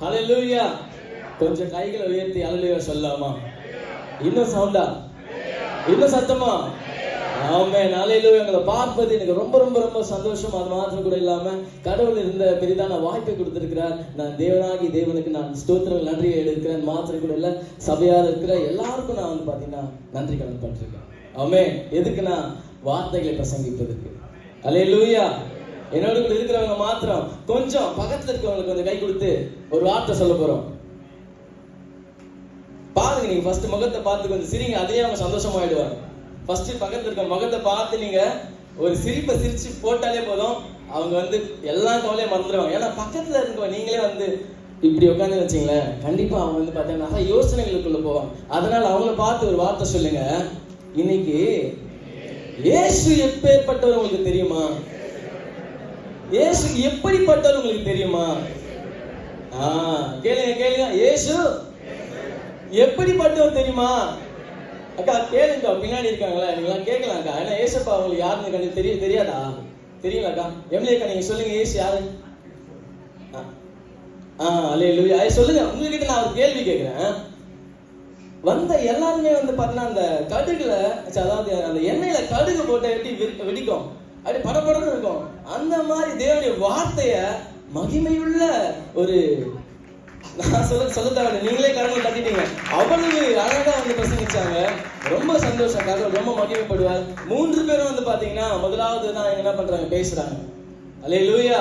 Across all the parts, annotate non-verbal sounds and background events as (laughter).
ஹalleluya கொஞ்சம் கைகளை உயர்த்தி ஹalleluya சொல்லலாமா? இன்னும் சவுண்டா இன்னும் சத்தமா? ஆமே நாளையிலும் எங்களை பார்ப்பது எனக்கு ரொம்ப ரொம்ப ரொம்ப சந்தோஷம். அது மாத்திரம் கூட இல்லாம கடவுள் இருந்த பெரிதான வாய்ப்பை கொடுத்திருக்கிறார். நான் தேவனாகி தேவனுக்கு நான் ஸ்தோத்திரம் நன்றி எடுக்கிறேன் மாத்திரம் கூட இல்ல சபையாக இருக்கிற எல்லாருக்கும் நான் வந்து பாத்தீங்கன்னா நன்றி கடன் பட்டிருக்கேன். ஆமே எதுக்குன்னா வார்த்தைகளை பிரசங்கிப்பதற்கு. அல்லேலூயா என்னோட கூட இருக்கிறவங்க மாத்திரம் கொஞ்சம் பக்கத்துல இருக்கிறவங்களுக்கு கொஞ்சம் கை கொடுத்து ஒரு வார்த்தை சொல்ல போறோம். பாருங்க நீங்க ஃபர்ஸ்ட் முகத்தை பார்த்து கொஞ்சம் சிரிங்க அதே அவங்க சந்தோஷமாயிடுவாங்க. ஃபர்ஸ்ட் பக்கத்துல இருக்க முகத்தை பார்த்து நீங்க ஒரு சிரிப்பை சிரிச்சு போட்டாலே போதும் அவங்க வந்து எல்லா கவலையும் மறந்துடுவாங்க. ஏன்னா பக்கத்துல இருக்க நீங்களே வந்து இப்படி உட்காந்து வச்சீங்களேன் கண்டிப்பா அவங்க வந்து பார்த்தீங்கன்னா நிறைய யோசனைகளுக்குள்ள போவாங்க. அதனால அவங்கள பார்த்து ஒரு வார்த்தை சொல்லுங்க. இன்னைக்கு இயேசு எப்பேற்பட்டவர் உங்களுக்கு தெரியுமா? இயேசு எப்படிப்பட்டவர் உங்களுக்கு தெரியுமா? ஆ கேளுங்க கேளுங்க. இயேசு எப்படிப்பட்டவர் தெரியுமா? அக்கா கேளுங்க பின்னாடி இருக்காங்களா? நீங்களாம் கேட்கலாம் அக்கா ஏன்னா ஏசப்பா உங்களுக்கு யாருன்னு கண்டு தெரிய தெரியாதா? தெரியுங்களா அக்கா எம்எல்ஏ அக்கா நீங்க சொல்லுங்க ஏசு யாரு? ஆ. ஆ அல்லே லூயா சொல்லுங்க. உங்ககிட்ட நான் ஒரு கேள்வி கேட்கிறேன். வந்த எல்லாருமே வந்து பார்த்தீங்கன்னா அந்த கடுகுல அதாவது அந்த எண்ணெயில கடுகு போட்ட எப்படி வெடிக்கும். அப்படி படப்படன்னு இருக்கும். அந்த மாதிரி தேவனுடைய வார்த்தைய மகிமையுள்ள ஒரு நான் சொல்ல சொல்ல தேவையில்லை நீங்களே கடவுள் கட்டிட்டீங்க. அவ்வளவு அழகா வந்து பிரசங்கிச்சாங்க. ரொம்ப சந்தோஷம். கடவுள் ரொம்ப மகிமைப்படுவார். மூன்று பேரும் வந்து பாத்தீங்கன்னா முதலாவது தான் என்ன பண்றாங்க? பேசுறாங்க. அலே லூயா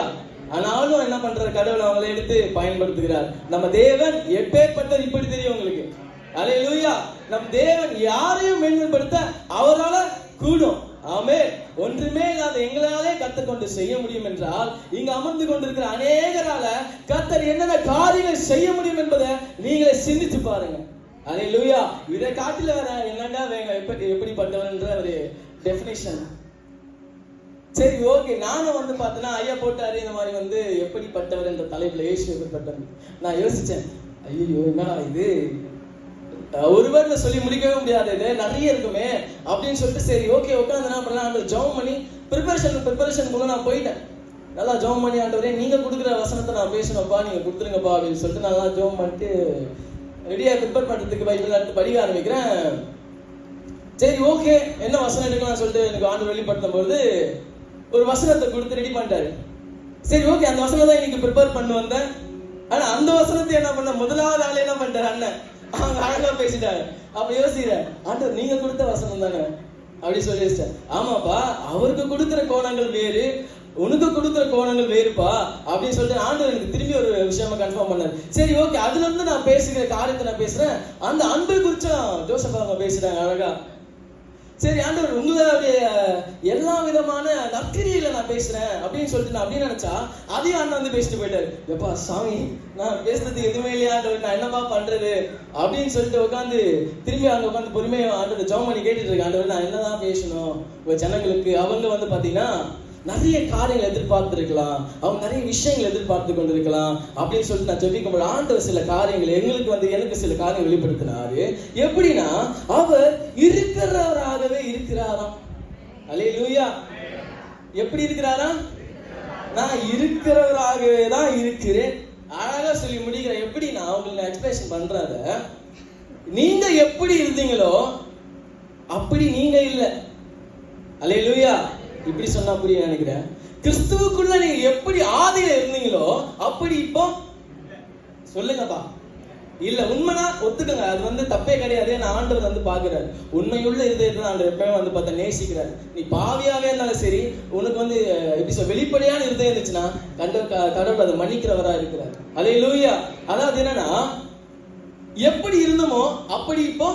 ஆனாலும் என்ன பண்ற கடவுள் அவங்களை எடுத்து பயன்படுத்துகிறார். நம்ம தேவன் எப்பேற்பட்டது இப்படி தெரியும் உங்களுக்கு? அலே லூயா நம் தேவன் யாரையும் மேன்மைப்படுத்த அவரால் கூடும். ஆமே ஒன்றுமே இல்லாத எங்களாலே கத்துக்கொண்டு செய்ய முடியும் என்றால் இங்க அமர்ந்து கொண்டிருக்கிற அநேகரால கத்தர் என்னென்ன காரியங்கள் செய்ய முடியும் என்பதை நீங்களே சிந்திச்சு பாருங்க. அதே லூயா இதை காட்டில வேற என்னண்டா வேங்க எப்படி எப்படிப்பட்டவர்ன்ற ஒரு டெஃபினேஷன் சரி ஓகே நானும் வந்து பார்த்தேன்னா ஐயா போட்டாரு இந்த மாதிரி வந்து எப்படிப்பட்டவர் என்ற தலைப்புல இயேசு எப்படிப்பட்டவர்? நான் யோசிச்சேன் ஐயோ என்னடா இது? ஒரு வேர்ல சொல்லி முடிக்கவே முடியாது. இது நிறைய இருக்குமே அப்படின்னு சொல்லிட்டு சரி ஓகே உட்காந்து என்ன பண்ணலாம்? ஆண்டவர் பண்ணி ப்ரிப்பரேஷன் ப்ரிப்பரேஷனுக்குள்ள நான் போயிட்டேன். நல்லா ஜெபம் பண்ணி ஆண்டவரே நீங்க கொடுக்குற வசனத்தை நான் பேசணும்ப்பா நீங்க கொடுத்துருங்கப்பா அப்படின்னு சொல்லிட்டு நல்லா ஜெபம் பண்ணிட்டு ரெடியா ப்ரிப்பேர் பண்றதுக்கு பைபிள் எடுத்து படிக்க ஆரம்பிக்கிறேன். சரி ஓகே என்ன வசனம் எடுக்கலாம் சொல்லிட்டு எனக்கு ஆண்டு வெளிப்படுத்தும் போது ஒரு வசனத்தை கொடுத்து ரெடி பண்ணிட்டாரு. சரி ஓகே அந்த வசனம் தான் இன்னைக்கு ப்ரிப்பேர் பண்ணி வந்தேன். ஆனா அந்த வசனத்தை என்ன பண்ண? முதலாவது ஆளே என்ன பண்ணிட்டாரு? அண்ணன். அவங்க (laughs) அழகா பேசிட்டாங்க அப்ப யோசிக்கிறேன் ஆண்டவர் நீங்க கொடுத்த வசனம் தானே? அப்படி சொல்லி ஆமாப்பா அவருக்கு கொடுக்குற கோணங்கள் வேறு உனக்கு கொடுக்குற கோணங்கள் வேறுப்பா அப்படின்னு சொல்லிட்டு ஆண்டவர் எனக்கு திரும்பி ஒரு விஷயமா கன்ஃபார்ம் பண்ணாரு. சரி ஓகே அதுல இருந்து நான் பேசுகிற காரியத்தை நான் பேசுறேன். அந்த அன்பை குறிச்சு ஜோசப் அவங்க பேசுறாங்க அழகா. சரி ஆண்டவர் உங்களுடைய எல்லா விதமான நற்கரியில நான் பேசுறேன் அப்படின்னு சொல்லிட்டு நான் அப்படின்னு நினைச்சா அதையும் அண்ணன் வந்து பேசிட்டு போயிட்டாரு. எப்பா சாமி நான் பேசுறது எதுவுமே இல்லையா ஆண்டவர்? நான் என்னப்பா பண்றது? அப்படின்னு சொல்லிட்டு உட்காந்து திரும்பி அங்க உட்காந்து பொறுமையா ஆண்டவர் ஜெபம் பண்ணி கேட்டுட்டு இருக்கேன் ஆண்டவர் நான் என்னதான் பேசணும்? உங்க ஜனங்களுக்கு அவங்க வந்து பாத்தீங்கன்னா நிறைய காரியங்கள் எதிர்பார்த்துருக்கலாம். அவங்க நிறைய விஷயங்கள் எதிர்பார்த்து கொண்டிருக்கலாம். அப்படின்னு சொல்லிட்டு நான் ஜெபிக்கும் போது ஆண்டவர் சில காரியங்கள் எங்களுக்கு வந்து எனக்கு சில காரியங்கள் வெளிப்படுத்தினாரு. எப்படின்னா அவர் இருக்கிறவராகவே இருக்கிறாராம். அலே லூயா எப்படி இருக்கிறாரா நான் இருக்கிறவராகவே தான் இருக்கிறேன். அழகா சொல்லி முடிக்கிறேன். எப்படி நான் உங்களுக்கு எக்ஸ்பிரஷன் பண்றத நீங்க எப்படி இருந்தீங்களோ அப்படி நீங்க இல்லை. அலே லூயா இப்படி சொன்னா புரிய நினைக்கிறேன். கிறிஸ்துவுக்குள்ள நீங்க எப்படி ஆதியில இருந்தீங்களோ அப்படி இப்போ சொல்லுங்கப்பா. இல்ல உண்மைனா ஒத்துக்கங்க. அது வந்து தப்பே கிடையாது. நான் ஆண்டவர் வந்து பாக்குறாரு உண்மையுள்ள இதயத்தை தான் ஆண்டவர் எப்பவுமே வந்து பார்த்தா நேசிக்கிறார். நீ பாவியாவே இருந்தாலும் சரி உனக்கு வந்து எப்படி சொல்ல வெளிப்படையான இருதயம் இருந்துச்சுன்னா கண்ட க- கடவுள் அதை மன்னிக்கிறவரா இருக்கிறார். அதே லூயா அதாவது என்னன்னா எப்படி இருந்தோமோ அப்படி இப்போ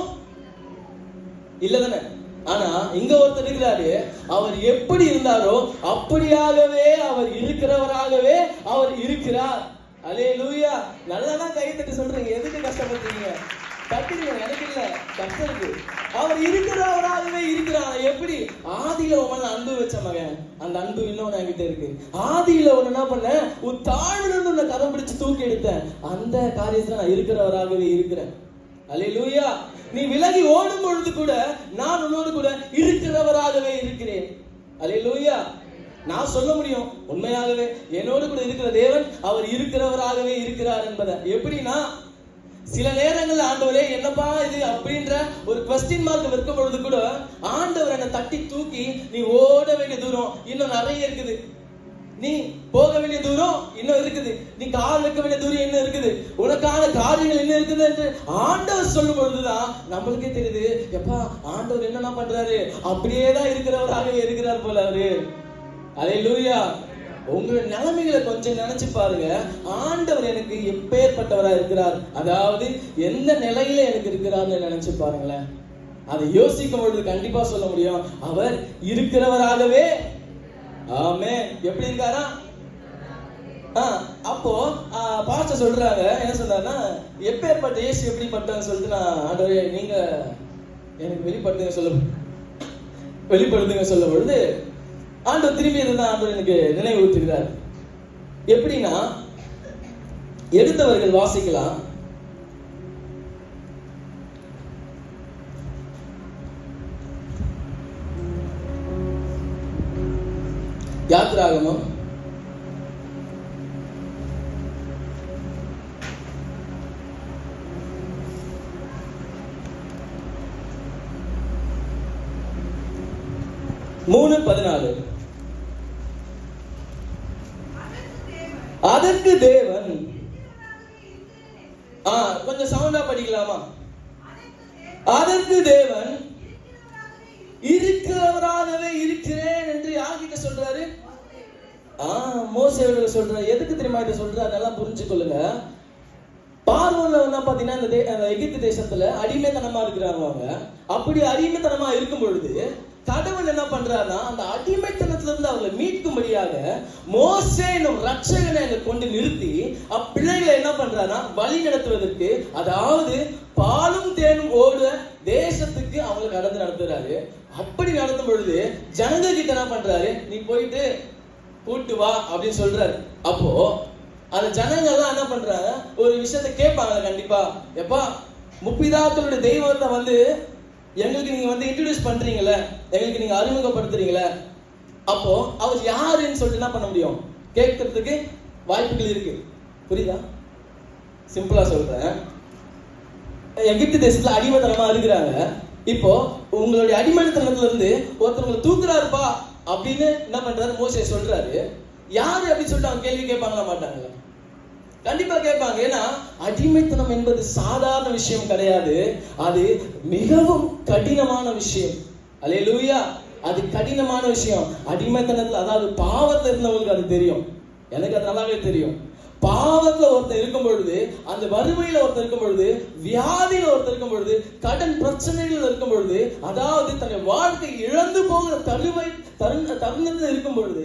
இல்லதானே ஆனா இங்க ஒருத்தர் இருக்கிறாரு. அவர் எப்படி இருந்தாரோ அப்படியாகவே அவர் இருக்கிறவராகவே அவர் இருக்கிறார். அலே லூயா நல்லதான் கை தட்டி சொல்றீங்க. எதுக்கு கஷ்டப்படுறீங்க? தட்டுறீங்க எனக்கு இல்ல கஷ்டம் அவர் இருக்கிறவராகவே இருக்கிறார். எப்படி? ஆதியில உன் அன்பு வச்ச மகன். அந்த அன்பு இன்னொன்னு என்கிட்ட இருக்கு. ஆதியில ஒண்ணு என்ன பண்ண? உன் தாழ்ந்து இருந்து உன்னை கதம் பிடிச்சு தூக்கி எடுத்தேன். அந்த காரியத்துல நான் இருக்கிறவராகவே இருக்கிறேன். அல்லேலூயா நீ விலகி ஓடும் பொழுது கூட நான் உன்னோடு கூட இருக்கிறவராகவே இருக்கிறேன். அல்லேலூயா நான் சொல்ல முடியும். உண்மையாகவே என்னோடு கூட இருக்கிற தேவன் அவர் இருக்கிறவராகவே இருக்கிறார் என்பதை. எப்படின்னா சில நேரங்கள் ஆண்டவரே என்னப்பா இது? அப்படின்ற ஒரு கொஸ்டின் மார்க் வைக்கும் பொழுது கூட ஆண்டவர் என்னை தட்டி தூக்கி நீ ஓட வேண்டிய தூரம் இன்னும் நிறைய இருக்குது. நீ போக வேண்டிய தூரம் இன்னும் இருக்குது. நீ கால் வைக்க வேண்டிய தூரம் இன்னும் இருக்குது. உனக்கான காரியங்கள் என்ன இருக்குது என்று ஆண்டவர் சொல்லும் பொழுதுதான் நம்மளுக்கே தெரியுது. எப்பா ஆண்டவர் என்னென்ன பண்றாரு? அப்படியே தான் இருக்கிறவராகவே இருக்கிறார் போல அவரு. அதே லூயா உங்களுடைய நிலைமைகளை கொஞ்சம் நினைச்சு பாருங்க. ஆண்டவர் எனக்கு எப்பேற்பட்டவரா இருக்கிறார். அதாவது எந்த நிலையில எனக்கு இருக்கிறார்னு நினைச்சு பாருங்களேன். அதை யோசிக்கும் பொழுது கண்டிப்பா சொல்ல முடியும். அவர் இருக்கிறவராகவே ஆமே எப்படி இருக்காரா? ஆ, அப்போ பாஸ்டர் சொல்றாங்க என்ன சொல்றாருன்னா எப்பேற்பட்ட இயேசு எப்படிப்பட்டன்னு சொல்லிட்டு நான் ஆண்டவரே நீங்க எனக்கு வெளிப்படுத்துங்க சொல்ல வெளிப்படுத்துங்க சொல்ல பொழுது ஆண்டவர் திரும்பி இதுதான் ஆண்டவர் எனக்கு நினைவு ஊற்றுகிறார் எப்படின்னா எடுத்தவர்கள் வாசிக்கலாம் யாத்ராகமம் மூணு பதினாலு. அதற்கு தேவன் ஆ கொஞ்சம் சவுண்டா படிக்கலாமா? அதற்கு தேவன் இருக்கிறவராகவே இருக்கிறேன் என்று யார்கிட்ட சொல்றாரு? ஆ சொல்ற எதுக்கு தெரியுமா இதை சொல்ற அதெல்லாம் புரிஞ்சுக்கொள்ளுங்க. பார்வோன்ல வந்து பாத்தீங்கன்னா இந்த தே- அந்த எகிப்து தேசத்துல அடிமைத்தனமா இருக்கிறாங்க அவங்க. அப்படி அடிமைத்தனமா இருக்கும் பொழுது கடவுள் என்ன பண்றாருன்னா அந்த அடிமைத்தனத்துல இருந்து அவங்களை மீட்கும்படியாக மோசே என்னும் ரட்சகனை அங்க கொண்டு நிறுத்தி அப்பிள்ளைகளை என்ன பண்றாருன்னா வழி நடத்துவதற்கு அதாவது பாலும் தேனும் ஓட தேசத்துக்கு அவங்களை கடந்து நடத்துறாரு. அப்படி நடத்தும் பொழுது ஜனங்க கிட்ட என்ன பண்றாரு? நீ போயிட்டு கூட்டு வா அப்படின்னு சொல்றாரு. அப்போ அந்த ஜனங்கள்லாம் என்ன பண்றாங்க? ஒரு விஷயத்த கேட்பாங்க கண்டிப்பா. எப்பா முப்பிதாக்களுடைய தெய்வத்தை வந்து எங்களுக்கு நீங்க வந்து இன்ட்ரடியூஸ் பண்றீங்களே எங்களுக்கு நீங்க அறிமுகப்படுத்துறீங்களே அப்போ அவர் யாருன்னு சொல்லிட்டு என்ன பண்ண முடியும்? கேட்கறதுக்கு வாய்ப்புகள் இருக்கு. புரியுதா? சிம்பிளா சொல்றேன். எகிப்து தேசத்துல அடிமைத்தனமா இருக்கிறாங்க இப்போ உங்களுடைய அடிமைத்தனத்துல இருந்து ஒருத்தர் உங்களை தூக்குறாருப்பா. அப்படின்னு என்ன பண்றாரு? மோசே சொல்றாரு. யாரு அப்படின்னு சொல்லிட்டு அவங்க கேள்வி கேட்பாங்களா மாட்டாங்களா? கண்டிப்பா கேட்பாங்க. ஏன்னா அடிமைத்தனம் என்பது சாதாரண விஷயம் கிடையாது. அது மிகவும் கடினமான விஷயம். அல்லேலூயா. அது கடினமான விஷயம். அடிமைத்தனத்தில் அதாவது பாவத்தில் இருந்தவங்களுக்கு அது தெரியும். எனக்கு அது நல்லாவே தெரியும். பாவத்துல ஒருத்தர் இருக்கும் பொழுது அந்த வறுமையில ஒருத்தர் இருக்கும் பொழுது வியாதியில ஒருத்தர் இருக்கும் பொழுது கடன் பிரச்சனைகள் இருக்கும் பொழுது அதாவது தன்னை வாழ்க்கை இழந்து போகிற தருவை தருண தருணத்தில் இருக்கும் பொழுது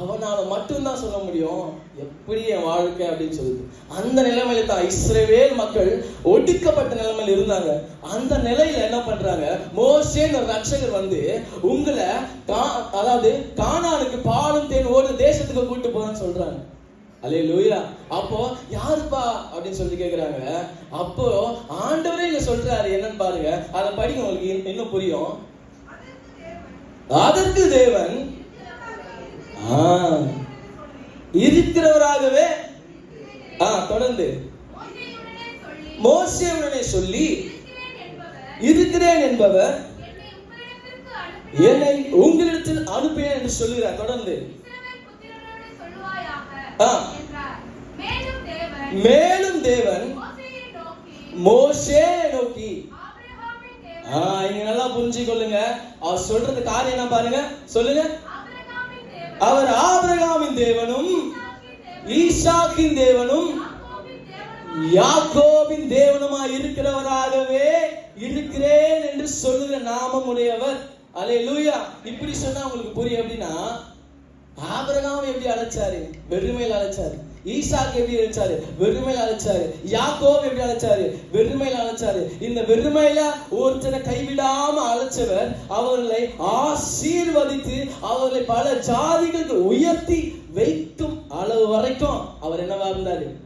அவனால மட்டும்தான் சொல்ல முடியும் எப்படி என் வாழ்க்கை அப்படின்னு சொல்லுது அந்த நிலைமையில தான் இஸ்ரேவேல் மக்கள் ஒடுக்கப்பட்ட நிலைமையில இருந்தாங்க. அந்த நிலையில என்ன பண்றாங்க? மோசேன்னு ஒரு ரட்சகர் வந்து உங்களை கா- அதாவது கானானுக்கு பாலும் தேன் ஒரு தேசத்துக்கு கூட்டு போறேன்னு சொல்றாங்க. அலே லூயா அப்போ யாருப்பா? அப்படின்னு சொல்லி கேக்குறாங்க. அப்போ ஆண்டவரே இங்க சொல்றாரு என்னன்னு பாருங்க. அதை படிங்க உங்களுக்கு என்ன புரியும். அதற்கு தேவன் இருக்கிறவராகவே ஆ தொடர்ந்து. மோசியவனே சொல்லி இருக்கிறேன் என்பவர் என்னை உங்களிடத்தில் அனுப்பினேன் என்று சொல்லுகிறார். தொடர்ந்து. மேலும் தேவன் மோசே நோக்கி. இங்க நல்லா புரிஞ்சுக்கொள்ளுங்க. அவர் சொல்றது காரியம் என்ன பாருங்க. சொல்லுங்க. அவர் ஆபிரகாமின் தேவனும் ஈசாக்கின் தேவனும் யாக்கோபின் தேவனுமாய் இருக்கிறவராகவே இருக்கிறேன் என்று சொல்லுகிற நாமம் உடையவர் அலே லூயா இப்படி சொன்னா உங்களுக்கு புரியும் அப்படின்னா ஆபிரகாம் எப்படி அழைச்சாரு? வெறுமையில் அழைச்சாரு. ஈசாக்கு எப்படி அழைச்சாரு? வெறுமையில் அழைச்சாரு. யாக்கோவ் எப்படி அழைச்சாரு? வெறுமையில் அழைச்சாரு. இந்த வெறுமையில ஒருத்தனை கைவிடாம அழைச்சவர் அவர்களை ஆசீர்வதித்து அவர்களை பல ஜாதிகளுக்கு உயர்த்தி வைக்கும் அளவு வரைக்கும் அவர் என்னவா இருந்தாரு?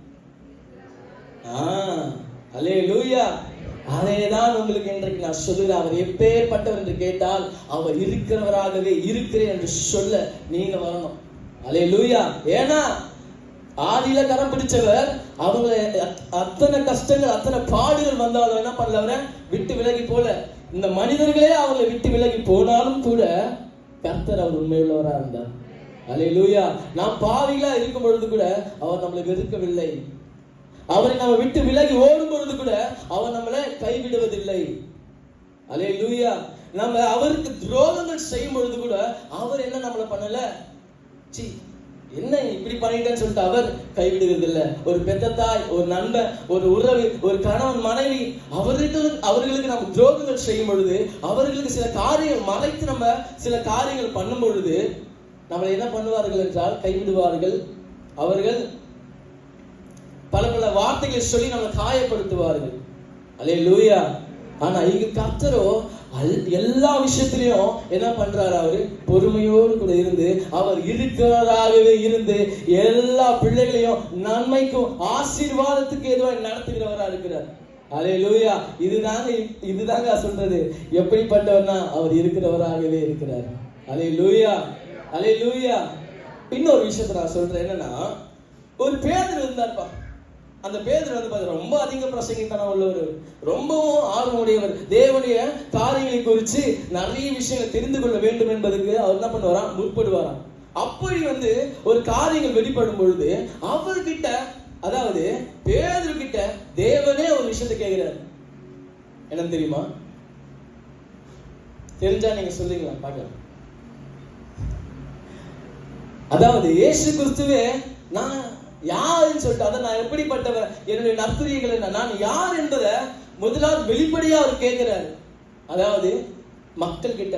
ஆஹ் அலே அல்லேலூயா அதே தான் உங்களுக்கு இன்றைக்கு நான் சொல்லுகிறேன். அவர் எப்பேற்பட்டவர் என்று கேட்டால் அவர் இருக்கிறவராகவே இருக்கிறேன் என்று சொல்ல நீங்க வரணும். அலே லூயா ஏன்னா ஆதியில கரம் பிடிச்சவர் அவங்க அத்தனை கஷ்டங்கள் அத்தனை பாடுகள் வந்தாலும் என்ன பண்ணல விட்டு விலகி போல. இந்த மனிதர்களே அவங்களை விட்டு விலகி போனாலும் கூட கர்த்தர் அவர் உண்மையுள்ளவராக இருந்தார். அலே லூயா நாம் பாவிகளா இருக்கும் பொழுது கூட அவர் நம்மளை வெறுக்கவில்லை. அவரை நம்ம விட்டு விலகி ஓடும் பொழுது கூட அவர் நம்மளை கைவிடுவதில்லை. அலே லூயா நம்ம அவருக்கு துரோகங்கள் செய்யும் பொழுது கூட அவர் என்ன நம்மளை பண்ணல? சி என்ன இப்படி பண்ணிட்டேன்னு சொல்லிட்டு அவர் கைவிடுகிறது இல்ல ஒரு பெத்த தாய் ஒரு நண்பன் ஒரு உறவு ஒரு கணவன் மனைவி அவர்களுக்கு அவர்களுக்கு நம்ம துரோகங்கள் செய்யும் பொழுது அவர்களுக்கு சில காரியங்கள் மறைத்து நம்ம சில காரியங்கள் பண்ணும் பொழுது நம்மளை என்ன பண்ணுவார்கள் என்றால் கைவிடுவார்கள். அவர்கள் பல பல வார்த்தைகளை சொல்லி நம்மளை காயப்படுத்துவார்கள். அலே லூயா ஆனா இங்க கத்தரோ அல்- எல்லா விஷயத்திலையும் என்ன பண்றாரு அவரு? பொறுமையோடு கூட இருந்து அவர் இருக்கிறவராகவே இருந்து எல்லா பிள்ளைகளையும் நன்மைக்கும் ஆசீர்வாதத்துக்கு எதுவாக நடத்துகிறவரா இருக்கிறார். அலே லூயா இதுதாங்க இதுதாங்க சொல்றது. எப்படிப்பட்டவர்னா அவர் இருக்கிறவராகவே இருக்கிறார். அலே லூயா அலே லூயா இன்னொரு விஷயத்த நான் சொல்றேன். என்னன்னா ஒரு பேதர் இருந்தார்ப்பா. அந்த பேதர் வந்து பார்த்தீங்கன்னா ரொம்ப அதிக பிரசங்கித்தனம் உள்ளவர் ரொம்பவும் ஆர்வமுடையவர் தேவனுடைய காரியங்களை குறித்து நிறைய விஷயங்களை தெரிந்து கொள்ள வேண்டும் என்பதற்கு அவர் என்ன பண்ணுவாராம் முற்படுவாராம் அப்படி வந்து ஒரு காரியங்கள் வெளிப்படும் பொழுது அவர்கிட்ட அதாவது பேதர் கிட்ட தேவனே ஒரு விஷயத்தை கேட்கிறார். என்னன்னு தெரியுமா? தெரிஞ்சா நீங்க சொல்லுங்களா பார்க்கலாம். அதாவது இயேசு கிறிஸ்துவே நான் யாருன்னு சொல்லிட்டு அதை நான் எப்படிப்பட்டவர் என்னுடைய நற்குறிகள் என்ன நான் யார் என்பதை முதலாவது வெளிப்படையா அவர் கேட்கிறாரு. அதாவது மக்கள் கிட்ட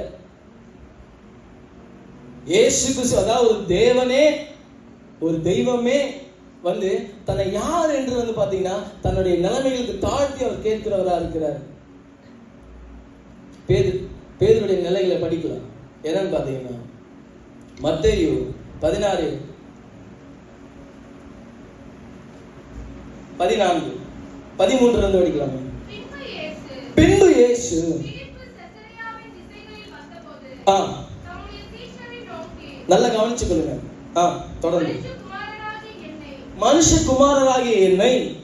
ஏசு கிறிஸ்து அதாவது ஒரு தேவனே ஒரு தெய்வமே வந்து தன்னை யார் என்று வந்து பாத்தீங்கன்னா தன்னுடைய நிலைமைகளுக்கு தாழ்த்தி அவர் கேட்கிறவரா இருக்கிறார். பேது பேருடைய நிலைகளை படிக்கலாம். என்னன்னு பாத்தீங்கன்னா மத்தேயு பதினாறு பதினான்கு. பதிமூன்று இருந்து படிக்கலாமே. பின்பு இயேசு. ஆ. நல்லா கவனிச்சு கொள்ளுங்க. ஆ தொடர்ந்து. மனுஷகுமாரராகிய என்னை.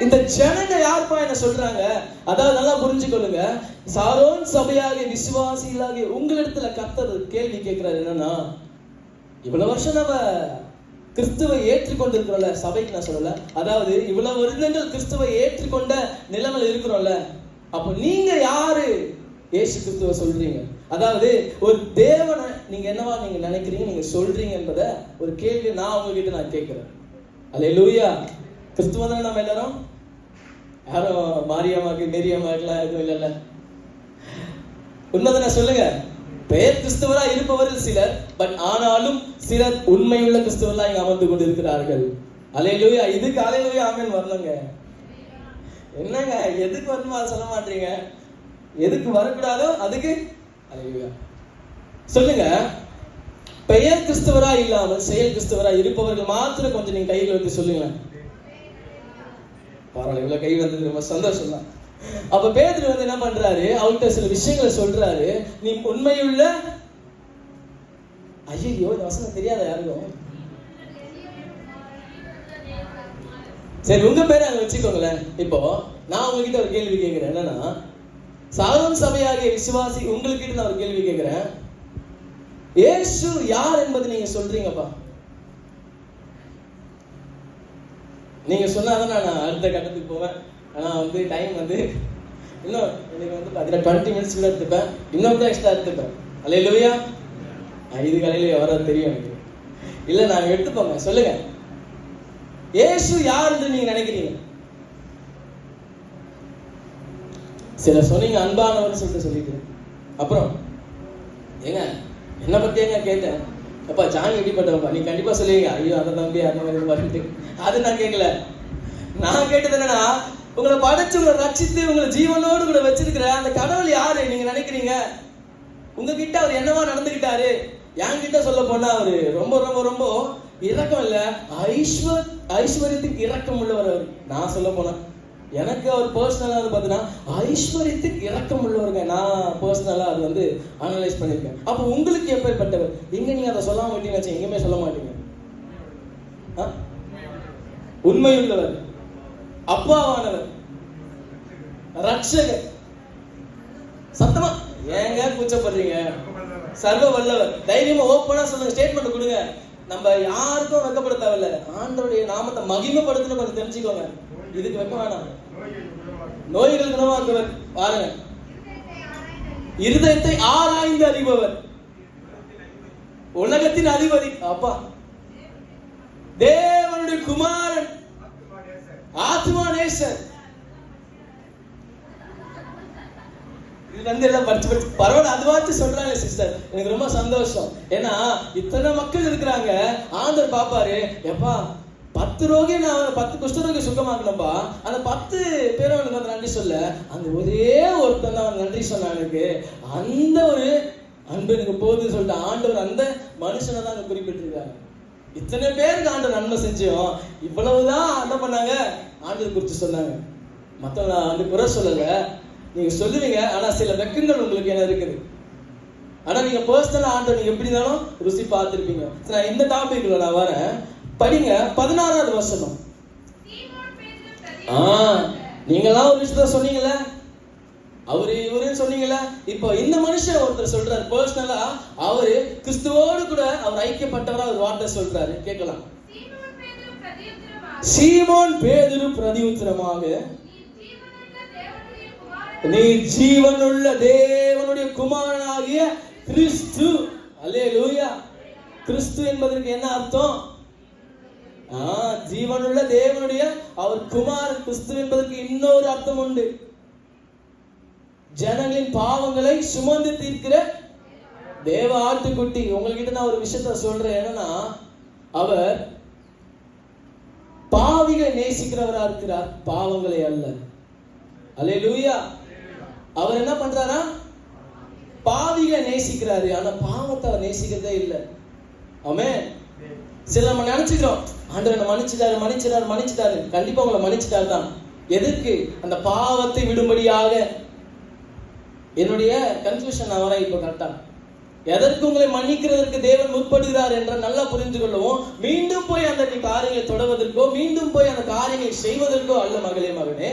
இந்த ஜனங்க யாருப்பா என்ன சொல்றாங்க? அதாவது நல்லா புரிஞ்சுக்கொள்ளுங்க சாரோன் சபையாகிய விசுவாசிகளாகிய உங்களிடத்துல கர்த்தர் கேள்வி கேட்கிறாரு என்னன்னா இவ்வளவு வருஷம் நம்ம கிறிஸ்துவை ஏற்றுக்கொண்டிருக்கிறோம்ல சபைக்கு நான் சொல்லல. அதாவது இவ்வளவு வருடங்கள் கிறிஸ்துவை ஏற்றுக்கொண்ட நிலைமையில் இருக்கிறோம்ல. அப்ப நீங்க யாரு? ஏசு கிறிஸ்துவ சொல்றீங்க. அதாவது ஒரு தேவனை நீங்க என்னவா நீங்க நினைக்கிறீங்க நீங்க சொல்றீங்க என்பத ஒரு கேள்வி நான் உங்ககிட்ட நான் கேட்கிறேன். அல்ல லூயா கிறிஸ்துவ தானே நம்ம எல்லாரும்? யாரும் மாரியம்மாக்கு மேரியம்மாக்கெல்லாம் எதுவும் இல்லைல்ல. உண்மைதானே சொல்லுங்க. பெயர் கிறிஸ்தவரா இருப்பவர்கள் சிலர் பட் ஆனாலும் சிலர் உண்மையுள்ள கிறிஸ்தவர்களா இங்க அமர்ந்து கொண்டு இருக்கிறார்கள் அலையிலுயா இதுக்கு அலையிலுயா ஆமென் வரலங்க என்னங்க எதுக்கு வரணுமா? சொல்ல மாட்டீங்க. எதுக்கு வரக்கூடாதோ அதுக்கு அலையிலுயா சொல்லுங்க. பெயர் கிறிஸ்தவரா இல்லாமல் செயல் கிறிஸ்தவரா இருப்பவர்கள் மாத்திரம் கொஞ்சம் நீங்க கையில் வந்து சொல்லுங்க பரவாயில்ல இவ்வளவு கை வந்தது ரொம்ப சந்தோஷம் தான் அப்ப பேதர் வந்து என்ன பண்றாரு? அவர்கிட்ட சில விஷயங்களை சொல்றாரு. நீ உண்மையுள்ள ஐயோ இந்த வசனம் தெரியாத யாருக்கும்? சரி உங்க பேரை அங்க வச்சுக்கோங்களேன். இப்போ நான் உங்ககிட்ட ஒரு கேள்வி கேட்கிறேன். என்னன்னா சாதம் சபையாகிய விசுவாசி உங்ககிட்ட நான் ஒரு கேள்வி கேட்கிறேன். ஏசு யார் என்பது நீங்க சொல்றீங்கப்பா? நீங்க சொன்னாதான் நான் அடுத்த கட்டத்துக்கு போவேன். ஆனா வந்து டைம் வந்து இன்னும் எனக்கு வந்து பார்த்தீங்கன்னா டுவெண்ட்டி மினிட்ஸ் கூட எடுத்துப்பேன். இன்னும் தான் எக்ஸ்ட்ரா எடுத்துப்பேன். அலே லூயா இது கலையில வர தெரியும் எனக்கு. இல்ல நான் எடுத்துப்போங்க. சொல்லுங்க. ஏசு யார் என்று நீங்க நினைக்கிறீங்க? சில சொன்னீங்க அன்பானவர் சொல்லிட்டு சொல்லிட்டு அப்புறம் ஏங்க என்ன பத்தி ஏங்க கேட்டேன்? அப்பா ஜான் எப்படிப்பட்டவப்பா? நீ கண்டிப்பா சொல்லுவீங்க. ஐயோ அந்த தம்பி அந்த மாதிரி பண்ணிட்டு அது நான் கேட்கல நான் கேட்டது என்னன்னா உங்களை படைச்சு உங்களை ரட்சித்து உங்களை ஜீவனோடு கூட வச்சிருக்கிற அந்த கடவுள் யாரு நீங்க நினைக்கிறீங்க? உங்ககிட்ட அவர் என்னவா நடந்துக்கிட்டாரு என்கிட்ட சொல்ல போனா அவரு ரொம்ப ரொம்ப ரொம்ப இரக்கம் இல்ல. ஐஸ்வர் ஐஸ்வர்யத்துக்கு இரக்கம் உள்ளவர் அவர். நான் சொல்ல போனா. எனக்கு அவர் பர்சனலா வந்து பார்த்தீங்கன்னா ஐஸ்வர்யத்துக்கு இறக்கம் உள்ளவருங்க. நான் பர்சனலா அது வந்து அனலைஸ் பண்ணியிருக்கேன் அப்போ உங்களுக்கு எப்பேற்பட்டவர்? எங்க நீங்க அதை சொல்ல விட்டீங்கன்னு எங்கேயுமே சொல்ல மாட்டீங்க. உண்மையுள்ளவர் அப்பாவானவர். ரட்சகர். சத்தமா? ஏங்க கூச்சப்படுறீங்க? சர்வ வல்லவர் தைரியமா ஓப்பனா சொல்லுங்க ஸ்டேட்மெண்ட் கொடுங்க. நம்ம யாருக்கும் வெக்கப்பட தேவையில்ல. ஆண்டவருடைய நாமத்தை மகிமைப்படுத்தணும் கொஞ்சம் தெரிஞ்சுக்கோங்க. இதுக்கு வெக்க வேணாம். நோய்கள் குணமாக்குவர். பாருங்க. இருதயத்தை ஆராய்ந்து அறிபவர். உலகத்தின் அதிபதி. அப்பா. தேவனுடைய குமாரன். ஆத்மா சார் இது வந்து எல்லாம் படிச்சு படிச்சு பரவாயில்ல அதுவாச்சும் சொல்றாங்க சிஸ்டர் எனக்கு ரொம்ப சந்தோஷம். ஏன்னா இத்தனை மக்கள் இருக்கிறாங்க. ஆண்டவர் பாப்பாரு எப்பா பத்து ரோகி நான் பத்து குஷ்டரோகி சுகமாக்கணும்பா. அந்த பத்து பேரும் எனக்கு வந்து நன்றி சொல்ல. அந்த ஒரே ஒருத்தன் தான் அவன் நன்றி சொன்னான் எனக்கு. அந்த ஒரு அன்பு எனக்கு போகுதுன்னு சொல்லிட்டு ஆண்டவர் அந்த மனுஷனை தான் அங்க குறிப்பிட்டிருக்காங்க இத்தனை பேருக்கு ஆண்டவர் நன்மை செஞ்சோம். இவ்வளவுதான் என்ன பண்ணாங்க? ஆண்டவர் குறித்து சொன்னாங்க. நான் வந்து குறை சொல்லல. நீங்க சொல்லுவீங்க ஆனா சில வெக்கங்கள் உங்களுக்கு என்ன இருக்குது? ஆனா நீங்க பர்சனலா ஆண்டவர் நீங்க எப்படி இருந்தாலும் ருசி பார்த்திருப்பீங்க. நான் இந்த டாபிக்ல நான் வரேன். படிங்க பதினாறாவது பேதுரு ஆ நீங்களாம் ஒரு விஷயத்த சொன்னீங்கல்ல? அவரு இவருன்னு சொன்னீங்கல்ல இப்போ இந்த மனுஷன் ஒருத்தர் சொல்றாரு பர்சனலா அவரு கிறிஸ்துவோடு கூட அவர் ஐக்கியப்பட்டவரா ஒரு வார்த்தை சொல்றாரு. கேட்கலாம். சீமோன் பேதுரு பிரதி உத்தரமாக நீ ஜீவனுள்ள தேவனுடைய குமாரனாகிய கிறிஸ்து. அல்லேலூயா. கிறிஸ்து என்பதற்கு என்ன அர்த்தம்? ஜீவனுள்ள தேவனுடைய அவர் குமார் கிறிஸ்து என்பதற்கு இன்னொரு அர்த்தம் உண்டு. ஜனங்களின் பாவங்களை சுமந்து தீர்க்கிற தேவ ஆட்டுக்குட்டி. உங்ககிட்ட நான் ஒரு விஷயத்த சொல்றேன். என்னன்னா அவர் பாவிகளை நேசிக்கிறவரா இருக்கிறார். பாவங்களை அல்ல. அல்லேலூயா. அவர் என்ன பண்றாரா? பாவிகளை நேசிக்கிறாரு. ஆனா பாவத்தை அவர் நேசிக்கிறதே இல்லை. ஆமே சில நம்ம நினைச்சுக்கிறோம் ஆண்டவர் மன்னிச்சிட்டாரு மன்னிச்சிட்டாரு மன்னிச்சிட்டாரு. கண்டிப்பா உங்களை மன்னிச்சிட்டாரு தான் எதற்கு? அந்த பாவத்தை விடும்படியாக என்னுடைய கன்ஃபியூஷன் அவரை இப்போ கரெக்டாக எதற்கு உங்களை மன்னிக்கிறதற்கு தேவன் முற்படுகிறார் என்ற நல்லா புரிந்து கொள்ளவும். மீண்டும் போய் அந்த நீ காரியங்களை தொடர்வதற்கோ மீண்டும் போய் அந்த காரியங்களை செய்வதற்கோ அல்ல மகளே மகனே.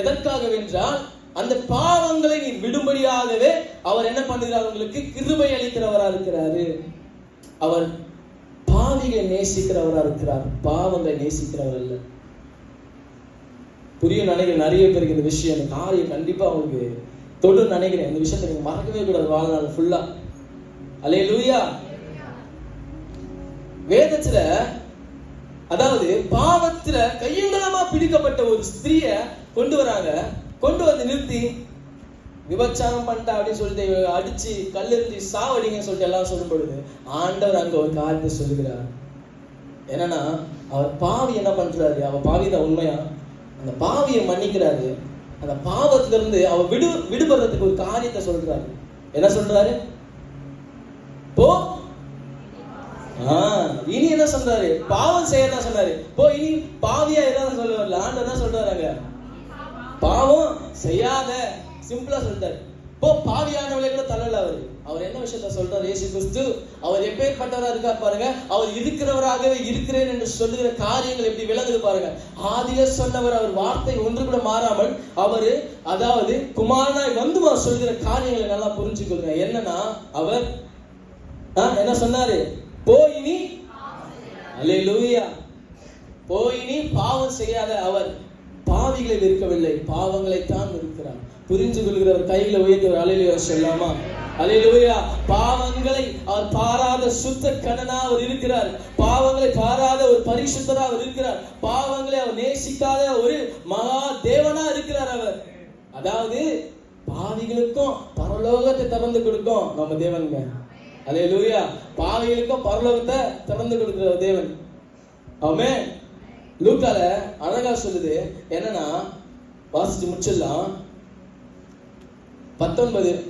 எதற்காகவென்றால் அந்த பாவங்களை நீ விடும்படியாகவே அவர் என்ன பண்ணுகிறார்? உங்களுக்கு கிருபை அளிக்கிறவரா இருக்கிறாரு. அவர் பாவிகளை நேசிக்கிறவரா இருக்கிறார். பாவங்களை நேசிக்கிறவர் அல்ல. புரிய நினைக்கிற நிறைய பேருக்கு இந்த விஷயம் இந்த காரியம் கண்டிப்பா அவங்களுக்கு தொடு நினைக்கிறேன். இந்த விஷயத்தை நீங்க மறக்கவே கூடாது. வாழ்நாள் ஃபுல்லா அலே லூயா வேதத்துல அதாவது பாவத்துல கையங்கலமா பிடிக்கப்பட்ட ஒரு ஸ்திரிய கொண்டு வராங்க. கொண்டு வந்து நிறுத்தி விபச்சாரம் பண்ணிட்டா அப்படின்னு சொல்லிட்டு அடிச்சு கல்லெறிஞ்சு சாவடிங்கன்னு சொல்லிட்டு எல்லாம் சொல்லும் பொழுது ஆண்டவர் அங்க ஒரு காரியத்தை சொல்லுகிறார். என்னன்னா அவர் பாவி என்ன பண்றாரு? அவர் பாவி தான் உண்மையா? அந்த பாவியை மன்னிக்கிறாரு. அந்த பாவத்துல இருந்து அவ விடு விடுபடுறதுக்கு ஒரு காரியத்தை சொல்றாரு. என்ன சொல்றாரு? போ. இனி என்ன சொல்றாரு? பாவம் செய்ய தான் சொன்னாரு போ இனி பாவியா இதான் சொல்ல வரல என்ன சொல்றாங்க பாவம் செய்யாத சிம்பிளா சொல்றாரு போ பாவியானவளை கூட தள்ளல அவர். அவர் என்ன விஷயத்த சொல்றாரு? இயேசு கிறிஸ்து அவர் எப்பேற்பட்டவரா இருக்கார் பாருங்க. அவர் இருக்கிறவராகவே இருக்கிறேன் என்று சொல்லுகிற காரியங்கள் எப்படி விளங்குது பாருங்க. ஆதிய சொன்னவர் அவர் வார்த்தை ஒன்று கூட மாறாமல் அவரு அதாவது குமாரனாய் வந்து அவர் சொல்கிற காரியங்களை நல்லா புரிஞ்சுக்கொள்ளுங்க என்னன்னா அவர் என்ன சொன்னாரு? போய் நீ அல்லேலூயா போய் நீ பாவம் செய்யாத அவர் பாவிகளை வெறுக்கவில்லை பாவங்களை தான் இருக்கிறார். புரிஞ்சு கொள்கிறவர் கையில உயர்த்தவர் அலையில சொல்லாமா அலையிலுயா பாவங்களை அவர் பாராத சுத்த கணனா அவர் இருக்கிறார். பாவங்களை பாராத ஒரு பரிசுத்தரா அவர் இருக்கிறார். பாவங்களை அவர் நேசிக்காத ஒரு மகா தேவனா இருக்கிறார் அவர். அதாவது பாவிகளுக்கும் பரலோகத்தை திறந்து கொடுக்கும் நம்ம தேவனுங்க. அதே லூயா பாவிகளுக்கும் பரலோகத்தை திறந்து கொடுக்கிற தேவன். ஆமே லூக்கால அழகா சொல்லுது. என்னன்னா வாசிச்சு முடிச்சிடலாம். பத்தொன்பது.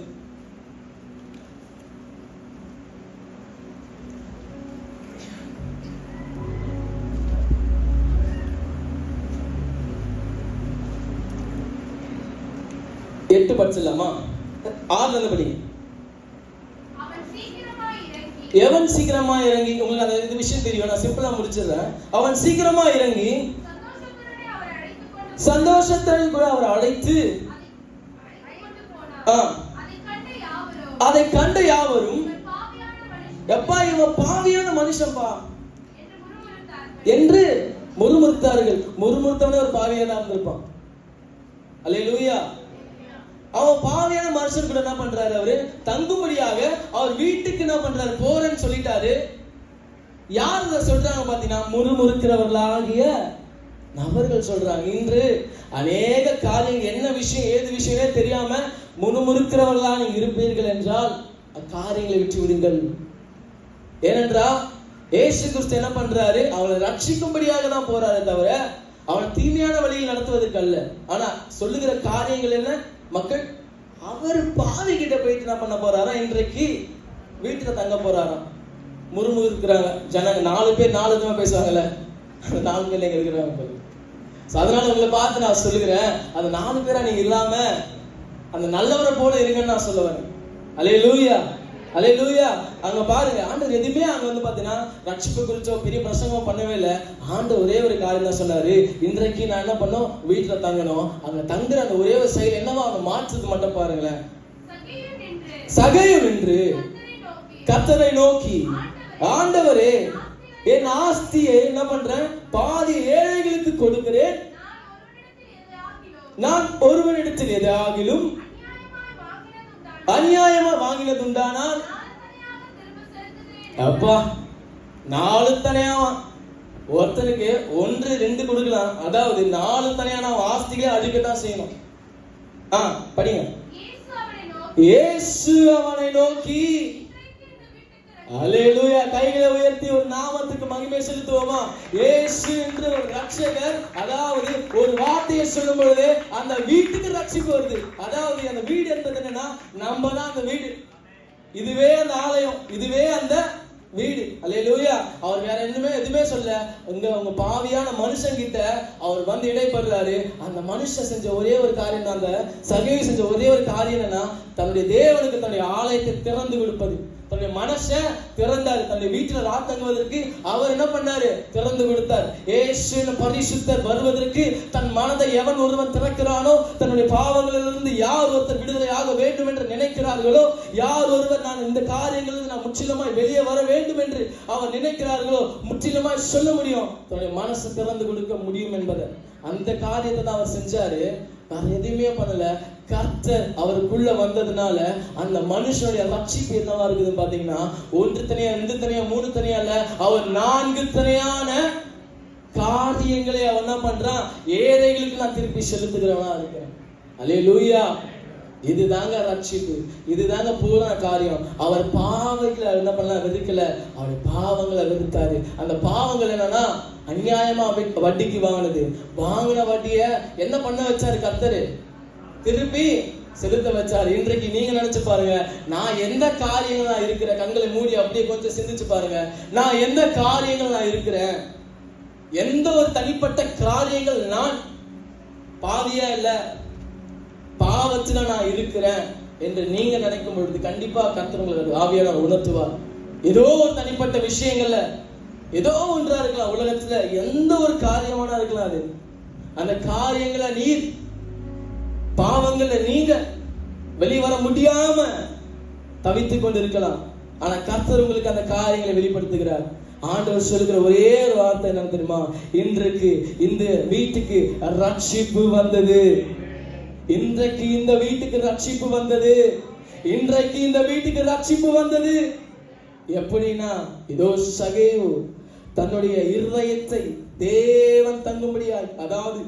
எட்டு படிச்சிடலாமா? ஆறுல இருந்து படிங்க எவன் சீக்கிரமா இறங்கி? உங்களுக்கு அந்த இது விஷயம் தெரியும். நான் சிம்பிளா முடிச்சிடுறேன். அவன் சீக்கிரமா இறங்கி சந்தோஷத்துடனே கூட அவரை அழைத்து அதை கொண்டு யாவரும் எப்பா இவன் பாவியான மனுஷன்பா? என்று முறுமுறுத்தார்கள். முறுமுறுத்தவனே ஒரு பாவியான இருந்திருப்பான். அல்லே லூயா அவன் பாவியான மனுஷன் கூட என்ன பண்றாரு அவரு? தங்கும்படியாக அவர் வீட்டுக்கு என்ன பண்றாரு? போறேன்னு சொல்லிட்டாரு. யார் இதை சொல்றாங்க பாத்தீங்கன்னா? முறுமுறுக்கிறவர்களாகிய நபர்கள் சொல்றாங்க. இன்று அநேக காரியங்கள் என்ன விஷயம் ஏது விஷயமே தெரியாம முணுமுறுக்கிறவர்களா நீங்க இருப்பீர்கள் என்றால் அக்காரியங்களை விட்டு விடுங்கள். ஏனென்றால் ஏசு கிறிஸ்து என்ன பண்றாரு? அவனை ரட்சிக்கும்படியாக தான் போறாரு தவிர அவனை தீமையான வழியில் நடத்துவதற்கு அல்ல. ஆனா சொல்லுகிற காரியங்கள் என்ன? மக்கள் அவர் பாவி கிட்ட போயிட்டு என்ன பண்ண போறாரா? இன்றைக்கு வீட்டுல தங்க போறாராம் முறுமுறு இருக்கிறாங்க ஜனங்க நாலு பேர் நாலு விதமா பேசுவாங்கல்ல. அந்த நாலு பேர் இங்க இருக்கிறாங்க பாரு. அதனால உங்களை பார்த்து நான் சொல்லுகிறேன் அந்த நாலு பேரா நீங்க இல்லாம அந்த நல்லவரை போல இருங்கன்னு நான் சொல்லுவேன் அலே லூயா அலே லூயா அங்க பாருங்க ஆண்டவர் எதுவுமே அங்க வந்து பாத்தீங்கன்னா ரட்சிப்பு குறிச்சோ பெரிய பிரசங்கமோ பண்ணவே இல்லை. ஆண்டு ஒரே ஒரு காரியம் தான் சொன்னாரு. இன்றைக்கு நான் என்ன பண்ணோம்? வீட்டுல தங்கணும். அங்க தங்குற அந்த ஒரே ஒரு செயல் என்னவோ அவங்க மாற்றுறது மட்டும் பாருங்களேன். சகையும் என்று கர்த்தரை நோக்கி கத்தரை நோக்கி. ஆண்டவரே என் ஆஸ்தியை என்ன பண்றேன்? பாதி ஏழைகளுக்கு கொடுக்கிறேன். நான் ஒருவரிடத்தில் எது எதாகிலும் அநியாயமா திரும்ப செலுத்துகிறேன் அப்பா நாலு தனியாவா? ஒருத்தனுக்கு ஒன்று ரெண்டு கொடுக்கலாம். அதாவது நாலு தனியான ஆஸ்திகளை அழிக்கத்தான் செய்யணும். ஆ படிங்க. இயேசு அவனை நோக்கி. அலையலூயா கைகளை உயர்த்தி ஒரு நாமத்துக்கு மகிமை செலுத்துவோமா? ஏசு என்று ஒரு ரட்சகர் அதாவது ஒரு வார்த்தையை சொல்லும் பொழுது அந்த வீட்டுக்கு ரட்சிப்பு வருது. அதாவது அந்த வீடு என்பது என்னன்னா நம்ம தான் அந்த வீடு. இதுவே அந்த ஆலயம் இதுவே அந்த வீடு. அல்லேலூயா அவர் வேற எதுவுமே எதுவுமே சொல்ல உங்க உங்க பாவியான மனுஷன் கிட்ட அவர் வந்து இடைப்படுறாரு. அந்த மனுஷன் செஞ்ச ஒரே ஒரு காரியம் தான். அந்த சகைவி செஞ்ச ஒரே ஒரு காரியம் என்னன்னா தன்னுடைய தேவனுக்கு தன்னுடைய ஆலயத்தை திறந்து கொடுப்பது. தன்னுடைய மனசை திறந்தார். தன்னுடைய வீட்டுல ராத்தங்குவதற்கு அவர் என்ன பண்ணாரு? திறந்து கொடுத்தார் ஏசுன்னு பரிசுத்தர் வருவதற்கு தன் மனதை எவன் ஒருவன் திறக்கிறானோ தன்னுடைய பாவங்களிலிருந்து யார் ஒருத்தர் விடுதலையாக வேண்டும் என்று நினைக்கிறார்களோ யார் ஒருவர் நான் இந்த காரியங்களிலிருந்து நான் முற்றிலுமாய் வெளியே வர வேண்டும் என்று அவர் நினைக்கிறார்களோ முற்றிலுமாய் சொல்ல முடியும். தன்னுடைய மனசை திறந்து கொடுக்க முடியும் என்பதை. அந்த காரியத்தை தான் அவர் செஞ்சாரு. வேற எதுவுமே பண்ணல. கர்த்தர் அவருக்குள்ள வந்ததுனால அந்த மனுஷனுடைய ரட்சிப்பு என்னவா இருக்குது பாத்தீங்கன்னா ஒன்று தனியா ரெண்டு தனியா மூணு தனியா இல்ல அவர் நான்கு தனியான காரியங்களை அவன் என்ன பண்றான்? ஏழைகளுக்கு நான் திருப்பி செலுத்துகிறவனா இருக்கிறேன். அலே லூயா இதுதாங்க ரட்சிப்பு இதுதாங்க பூரண காரியம். அவர் பாவங்களை என்ன பண்ணலாம் வெறுக்கல. அவர் பாவங்களை வெறுத்தாரு. அந்த பாவங்கள் என்னன்னா அநியாயமா வட்டிக்கு வாங்கினது. வாங்கின வட்டிய என்ன பண்ண வச்சாரு கர்த்தரு? திருப்பி செலுத்த வச்சார். இன்றைக்கு நீங்க நினைச்சு பாருங்க நான் எந்த காரியங்கள் நான் இருக்கிறேன் கண்களை மூடி அப்படியே கொஞ்சம் சிந்திச்சு பாருங்க. நான் எந்த காரியங்கள் நான் இருக்கிறேன்? எந்த ஒரு தனிப்பட்ட காரியங்கள் நான் பாதியா இல்லை? பாவத்துல நான் இருக்கிறேன் என்று நீங்க நினைக்கும் பொழுது கண்டிப்பா கர்த்தர் உங்களுக்கு ஆவியான உணர்த்துவார். ஏதோ ஒரு தனிப்பட்ட விஷயங்கள்ல ஏதோ ஒன்றா இருக்கலாம் உலகத்துல எந்த ஒரு காரியமான இருக்கலாம் அது? அந்த காரியங்களை நீர் பாவங்களை நீங்க வெளிவர வர முடியாம தவித்துக் கொண்டு இருக்கலாம் ஆனா கர்த்தர் உங்களுக்கு அந்த காரியங்களை வெளிப்படுத்துகிறார். ஆண்டவர் சொல்லுகிற ஒரே ஒரு வார்த்தை என்ன தெரியுமா? இன்றைக்கு இந்த வீட்டுக்கு ரட்சிப்பு வந்தது. இன்றைக்கு இந்த வீட்டுக்கு ரட்சிப்பு வந்தது. இன்றைக்கு இந்த வீட்டுக்கு ரட்சிப்பு வந்தது. எப்படின்னா இதோ சகேவு தன்னுடைய இருதயத்தை தேவன் தங்கும்படியாய் அதாவது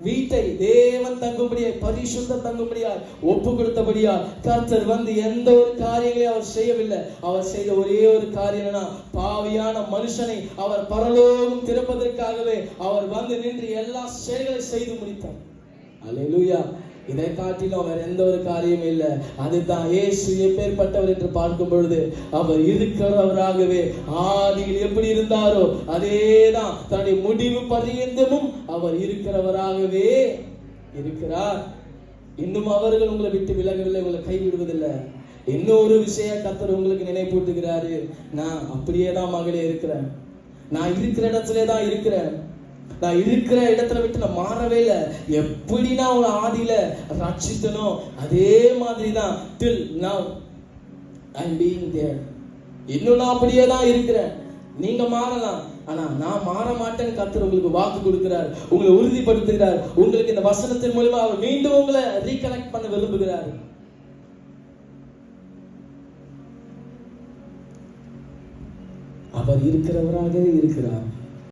வீட்டை தேவன் தங்கும்படியாய் பரிசுத்த தங்கும்படியாய் ஒப்பு கொடுத்தபடியா கர்த்தர் வந்து எந்த ஒரு காரியங்களையும் அவர் செய்யவில்லை. அவர் செய்த ஒரே ஒரு காரியம் பாவியான மனுஷனை அவர் பரலோகம் திறப்பதற்காகவே அவர் வந்து நின்று எல்லா செயல்களை செய்து முடித்தார். அல்லேலூயா. இதை காட்டிலும் வேற எந்த ஒரு காரியமும் இல்லை. அதுதான் ஏசு எப்பேற்பட்டவர் என்று பார்க்கும் பொழுது அவர் இருக்கிறவராகவே ஆதியில் எப்படி இருந்தாரோ அதேதான் தன்னுடைய முடிவு பரியந்தமும் அவர் இருக்கிறவராகவே இருக்கிறார். இன்னும் அவர்கள் உங்களை விட்டு விலகவில்லை உங்களை கைவிடுவதில்லை. இன்னொரு விஷயம் கத்தர் உங்களுக்கு நினைப்பூட்டுகிறாரு. நான் அப்படியே தான் மகளே இருக்கிறேன். நான் இருக்கிற இடத்துல தான் இருக்கிறேன். நான் இருக்கிற இடத்துல விட்டு நான் மாறவே இல்லை. எப்படி நான் உங்களை ஆதியில ரட்சித்தனோ அதே மாதிரி தான் till now I being there இன்னும் நான் அப்படியே தான் இருக்கிறேன். நீங்க மாறலாம். ஆனா நான் மாற மாட்டேன்னு கர்த்தர் உங்களுக்கு வாக்கு கொடுக்கிறார். உங்களை உறுதிப்படுத்துகிறார். உங்களுக்கு இந்த வசனத்தின் மூலமா அவர் மீண்டும் உங்களை ரீகனெக்ட் பண்ண விரும்புகிறார். அவர் இருக்கிறவராகவே இருக்கிறார்.